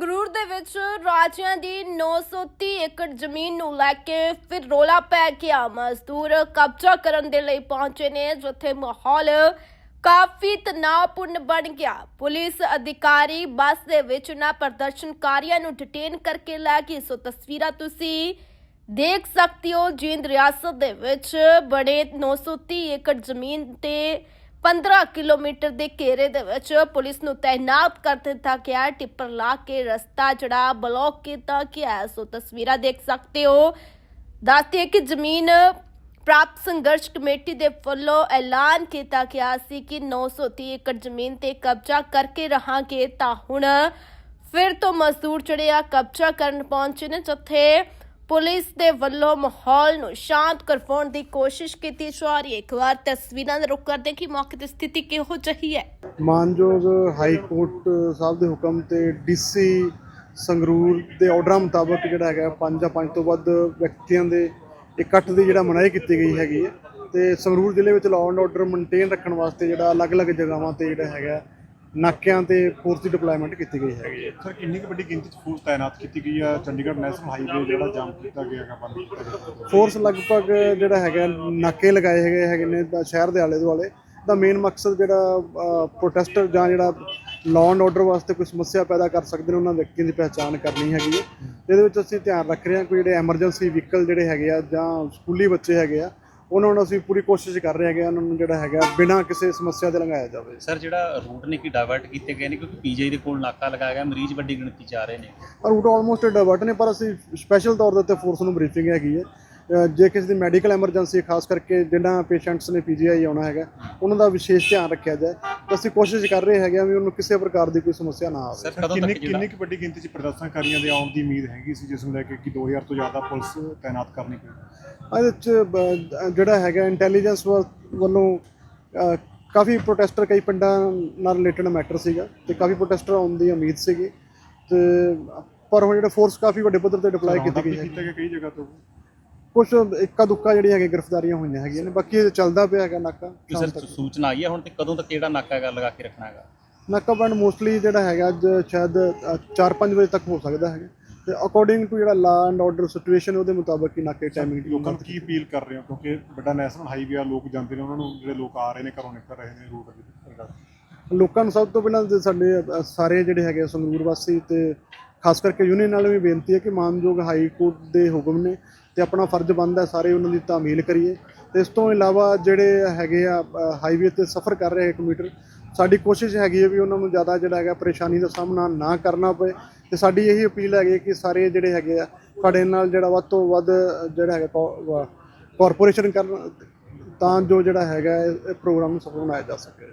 ਸੰਗਰੂਰ ਦੇ ਵਿੱਚ ਰਾਜਿਆਂ ਦੀ 930 ਏਕੜ ਜ਼ਮੀਨ ਨੂੰ ਲੈ ਕੇ ਫਿਰ ਰੋਲਾ ਪੈ ਗਿਆ। ਮਜ਼ਦੂਰ ਕਬਜ਼ਾ ਕਰਨ ਦੇ ਲਈ ਪਹੁੰਚੇ ਨੇ, ਜਿੱਥੇ ਮਾਹੌਲ ਕਾਫੀ ਤਣਾਅਪੂਰਨ ਬਣ ਗਿਆ। ਪੁਲਿਸ ਅਧਿਕਾਰੀ ਬੱਸ ਦੇ ਵਿੱਚ ਨਾ ਪ੍ਰਦਰਸ਼ਨਕਾਰੀਆਂ ਨੂੰ ਡਿਟੇਨ ਕਰਕੇ ਲੈ ਗਈ ਸੋ ਤਸਵੀਰਾਂ ਤੁਸੀਂ ਦੇਖ ਸਕਦੇ ਹੋ, ਜੀਂਦ ਰਿਆਸਤ ਦੇ ਵਿੱਚ ਬੜੇ 930 ਏਕੜ ਜ਼ਮੀਨ ਤੇ 15 ਕਿਲੋਮੀਟਰ ਦੇ ਘੇਰੇ ਦੇ ਵਿੱਚ ਪੁਲਿਸ ਨੂੰ ਤਾਇਨਾਤ ਕਰ ਦਿੱਤਾ ਗਿਆ। ਟਿੱਪਰ ਲਾ ਕੇ ਰਸਤਾ ਜਿਹੜਾ ਬਲੌਕ ਕੀਤਾ ਗਿਆ ਸੋ ਤਸਵੀਰਾਂ ਦੇਖ ਸਕਦੇ ਹੋ। ਦੱਸਦੇ ਕਿ ਜ਼ਮੀਨ ਪ੍ਰਾਪਤ ਸੰਘਰਸ਼ ਕਮੇਟੀ ਦੇ ਵੱਲੋਂ ਐਲਾਨ ਕੀਤਾ ਗਿਆ ਸੀ ਕਿ 930 ਏਕੜ ਜ਼ਮੀਨ ਤੇ ਕਬਜ਼ਾ ਕਰਕੇ ਰਹਾਂਗੇ ਤਾਂ ਹੁਣ ਫਿਰ ਤੋਂ ਮਜ਼ਦੂਰ ਜਿਹੜੇ ਆ ਕਬਜ਼ਾ ਕਰਨ ਪਹੁੰਚੇ ਨੇ, ਜਿੱਥੇ ਪੁਲਿਸ ਦੇ ਵੱਲੋਂ ਮਾਹੌਲ ਨੂੰ ਸ਼ਾਂਤ ਕਰਵਾਉਣ ਦੀ ਕੋਸ਼ਿਸ਼ ਕੀਤੀ ਜਾ ਰਹੀ ਹੈ। ਇੱਕ ਵਾਰ ਤਸਵੀਰਾਂ ਦਾ ਰੁਕ ਕਰਦੇ ਕਿ ਮੌਕੇ ਦੀ ਸਥਿਤੀ ਕਿਹੋ ਜਿਹੀ ਹੈ? ਮਾਨਯੋਗ ਹਾਈ ਕੋਰਟ ਸਾਹਿਬ ਦੇ ਹੁਕਮ ਤੇ ਡੀਸੀ ਸੰਗਰੂਰ ਦੇ ਆਰਡਰਾਂ ਮੁਤਾਬਕ ਜਿਹੜਾ ਹੈਗਾ, ਪੰਜ ਜਾਂ ਪੰਜ ਤੋਂ ਵੱਧ ਵਿਅਕਤੀਆਂ ਦੇ ਇਕੱਠ ਦੀ ਜਿਹੜਾ ਮਨਾਹੀ ਕੀਤੀ ਗਈ ਹੈਗੀ ਹੈ। ਤੇ ਸੰਗਰੂਰ ਜ਼ਿਲ੍ਹੇ ਵਿੱਚ ਲਾਅ ਐਂਡ ਆਰਡਰ ਮੇਨਟੇਨ ਰੱਖਣ ਵਾਸਤੇ ਜਿਹੜਾ ਅਲੱਗ-ਅਲੱਗ ਜਗ੍ਹਾਵਾਂ ਤੇ ਜਿਹੜਾ ਹੈਗਾ ਨਾਕਿਆਂ ਤੇ ਫੋਰਸ ਦੀ ਡਿਪਲੋਇਮੈਂਟ ਕੀਤੀ ਗਈ ਹੈਗੀ ਹੈ ਸਰ ਕਿੰਨੀ ਕੁ ਵੱਡੀ ਗਿਣਤੀ 'ਚ ਫੋਰਸ ਤਾਇਨਾਤ ਕੀਤੀ ਗਈ ਆ? ਚੰਡੀਗੜ੍ਹ ਨੈਸ਼ਨਲ ਹਾਈਵੇ ਜਿਹੜਾ ਜਾਮ ਕੀਤਾ ਗਿਆ ਹੈਗਾ ਬੰਦ ਕੀਤਾ ਗਿਆ ਫੋਰਸ ਲਗਭਗ ਜਿਹੜਾ ਹੈਗਾ ਨਾਕੇ ਲਗਾਏ ਹੈਗੇ ਹੈਗੇ ਨੇ ਤਾਂ ਸ਼ਹਿਰ ਦੇ ਆਲੇ ਦੁਆਲੇ ਦਾ ਮੇਨ ਮਕਸਦ ਜਿਹੜਾ ਪ੍ਰੋਟੈਸਟਰ ਜਾਂ ਜਿਹੜਾ ਲਾਅ ਐਂਡ ਆਰਡਰ ਵਾਸਤੇ ਕੋਈ ਸਮੱਸਿਆ ਪੈਦਾ ਕਰ ਸਕਦੇ ਨੇ ਉਹਨਾਂ ਵਿਅਕਤੀਆਂ ਦੀ ਪਹਿਚਾਣ ਕਰਨੀ ਹੈਗੀ ਹੈ। ਇਹਦੇ ਵਿੱਚ ਅਸੀਂ ਧਿਆਨ ਰੱਖ ਰਹੇ ਹਾਂ ਕੋਈ ਜਿਹੜੇ ਐਮਰਜੈਂਸੀ ਵਹੀਕਲ ਜਿਹੜੇ ਹੈਗੇ ਆ ਜਾਂ ਸਕੂਲੀ ਬੱਚੇ ਹੈਗੇ ਆ ਉਹਨਾਂ ਨੂੰ ਅਸੀਂ ਪੂਰੀ ਕੋਸ਼ਿਸ਼ ਕਰ ਰਹੇ ਹੈਗੇ ਉਹਨਾਂ ਨੂੰ ਜਿਹੜਾ ਹੈਗਾ ਬਿਨਾਂ ਕਿਸੇ ਸਮੱਸਿਆ ਦੇ ਲੰਘਾਇਆ ਜਾਵੇ। ਸਰ ਜਿਹੜਾ ਰੂਟ ਨੇ ਕਿ ਡਾਇਵਰਟ ਕੀਤੇ ਗਏ ਨੇ ਕਿਉਂਕਿ ਪੀਜੀਆਈ ਦੇ ਕੋਲ ਨਾਕਾ ਲਗਾਇਆ ਗਿਆ ਮਰੀਜ਼ ਵੱਡੀ ਗਿਣਤੀ ਚ ਆ ਰਹੇ ਨੇ। ਰੂਟ ਆਲਮੋਸਟ ਡਿਵਰਟ ਨੇ ਪਰ ਅਸੀਂ ਸਪੈਸ਼ਲ ਤੌਰ ਦੇ ਉੱਤੇ ਫੋਰਸ ਨੂੰ ਬਰੀਫਿੰਗ ਹੈਗੀ ਹੈ। ਜੇ ਕਿਸੇ ਦੀ ਮੈਡੀਕਲ ਐਮਰਜੈਂਸੀ ਖਾਸ ਕਰਕੇ ਜਿਹਨਾਂ ਪੇਸ਼ੈਂਟਸ ਨੇ ਪੀਜੀਆਈ ਆਉਣਾ ਹੈਗਾ ਉਹਨਾਂ ਦਾ ਵਿਸ਼ੇਸ਼ ਧਿਆਨ ਰੱਖਿਆ ਜਾਏ ਤਾਂ ਅਸੀਂ ਕੋਸ਼ਿਸ਼ ਕਰ ਰਹੇ ਹੈਗੇ ਆ ਵੀ ਉਹਨੂੰ ਕਿਸੇ ਪ੍ਰਕਾਰ ਦੀ ਕੋਈ ਸਮੱਸਿਆ ਨਾ ਆਵੇ। ਕਿੰਨੀ ਜਿਹੜਾ ਕਿੰਨੀ ਕੁ ਵੱਡੀ ਗਿਣਤੀ 'ਚ ਪ੍ਰਦਰਸ਼ਨਕਾਰੀਆਂ ਦੇ ਆਉਣ ਦੀ ਉਮੀਦ ਹੈਗੀ ਸੀ ਜਿਸ ਨੂੰ ਲੈ ਕੇ ਕਿ 2000 ਤੋਂ ਜ਼ਿਆਦਾ ਪੁਲਿਸ ਤਾਇਨਾਤ ਕਰਨੀ ਪਈ? ਇਹਦੇ ਚ ਜਿਹੜਾ ਹੈਗਾ ਇੰਟੈਲੀਜੈਂਸ ਵੱਲੋਂ ਕਾਫੀ ਪ੍ਰੋਟੈਸਟਰ ਕਈ ਪਿੰਡਾਂ ਨਾਲ ਰਿਲੇਟਡ ਮੈਟਰ ਸੀਗਾ ਤੇ ਕਾਫੀ ਪ੍ਰੋਟੈਸਟਰ ਆਉਣ ਦੀ ਉਮੀਦ ਸੀਗੀ ਤੇ ਪਰ ਹੁਣ ਜਿਹੜਾ ਫੋਰਸ ਕਾਫੀ ਵੱਡੇ ਪੱਧਰ ਤੇ ਡਿਪਲੋਏ ਕੀਤੀ ਗਈ ਹੈ। ਕਈ ਜਗ੍ਹਾ ਤੋਂ। ਕੁਝ ਇੱਕਾ ਦੁੱਕਾ ਜਿਹੜੀਆਂ ਹੈਗੀਆਂ ਗ੍ਰਿਫਤਾਰੀਆਂ ਹੋਈਆਂ ਹੈਗੀਆਂ ਨੇ ਬਾਕੀ ਇਹ ਚੱਲਦਾ ਪਿਆ ਹੈਗਾ ਨਾਕਾ ਕਿ ਸਰ ਸੂਚਨਾ ਆਈ ਹੈ ਹੁਣ ਤੇ ਕਦੋਂ ਤੱਕ ਜਿਹੜਾ ਨਾਕਾ ਹੈਗਾ ਲਗਾ ਕੇ ਰੱਖਣਾ ਹੈਗਾ? ਨਾਕਾ ਬੰਦ ਮੋਸਟਲੀ ਜਿਹੜਾ ਹੈਗਾ ਅੱਜ ਸ਼ਾਇਦ 4-5 ਵਜੇ ਤੱਕ ਹੋ ਸਕਦਾ ਹੈਗਾ। ਤੇ ਅਕੋਰਡਿੰਗ ਟੂ ਜਿਹੜਾ ਲਾ ਐਂਡ ਆਰਡਰ ਸਿਚੁਏਸ਼ਨ ਉਹਦੇ ਮੁਤਾਬਕ ਹੀ ਨਾਕੇ ਟਾਈਮਿੰਗ ਲੋਕਾਂ ਨੂੰ ਕੀ ਅਪੀਲ ਕਰ ਰਹੇ ਹੋ? ਕਿਉਂਕਿ ਵੱਡਾ ਨੈਸ਼ਨਲ ਹਾਈਵੇ ਆ ਲੋਕ ਜਾਂਦੇ ਨੇ ਉਹਨਾਂ ਨੂੰ ਜਿਹੜੇ ਲੋਕ ਆ ਰਹੇ ਨੇ ਘਰੋਂ ਨਿਕਲ ਰਹੇ ਨੇ ਰੂਟ ਦੇ ਲੋਕਾਂ ਨੂੰ ਸਭ ਤੋਂ ਪਹਿਲਾਂ ਤੇ ਸਾਡੇ ਅ, ਸਾਰੇ ਜਿਹੜੇ ਹੈਗੇ ਆ ਸੰਗਰੂਰ ਵਾਸੀ ਤੇ ਖਾਸ ਕਰਕੇ ਯੂਨੀਅਨ ਨਾਲ ਵੀ ਬੇਨਤੀ ਹੈ ਕਿ ਮਾਨਯੋਗ ਹਾਈ ਕੋਰਟ ਦੇ ਹੁਕਮ ਨੇ ਤੇ ਆਪਣਾ ਫਰਜ਼ ਬਣਦਾ ਸਾਰੇ ਉਹਨਾਂ ਦੀ ਤਾਮੀਲ ਕਰੀਏ। ਤੇ ਇਸ ਤੋਂ ਇਲਾਵਾ ਜਿਹੜੇ ਹੈਗੇ ਆ ਹਾਈਵੇ ਤੇ ਸਫ਼ਰ ਕਰ ਰਹੇ ਕਮਿਊਟਰ ਸਾਡੀ ਕੋਸ਼ਿਸ਼ ਹੈਗੀ ਹੈ ਵੀ ਉਹਨਾਂ ਨੂੰ ਜ਼ਿਆਦਾ ਜਿਹੜਾ ਹੈਗਾ ਪਰੇਸ਼ਾਨੀ ਦਾ ਸਾਹਮਣਾ ਨਾ ਕਰਨਾ ਪਏ ਤੇ ਸਾਡੀ ਇਹੀ ਅਪੀਲ ਹੈਗੀ ਹੈ ਕਿ ਸਾਰੇ ਜਿਹੜੇ ਹੈਗੇ ਆ, ਸਾਡੇ ਨਾਲ ਜਿਹੜਾ ਵੱਧ ਤੋਂ ਵੱਧ ਜਿਹੜਾ ਹੈਗਾ ਕਾਰਪੋਰੇਸ਼ਨ ਕਰਨ ਤਾਂ ਜੋ ਜਿਹੜਾ ਹੈਗਾ ਇਹ ਪ੍ਰੋਗਰਾਮ ਨੂੰ ਸਫਲ ਬਣਾਇਆ ਜਾ ਸਕੇ।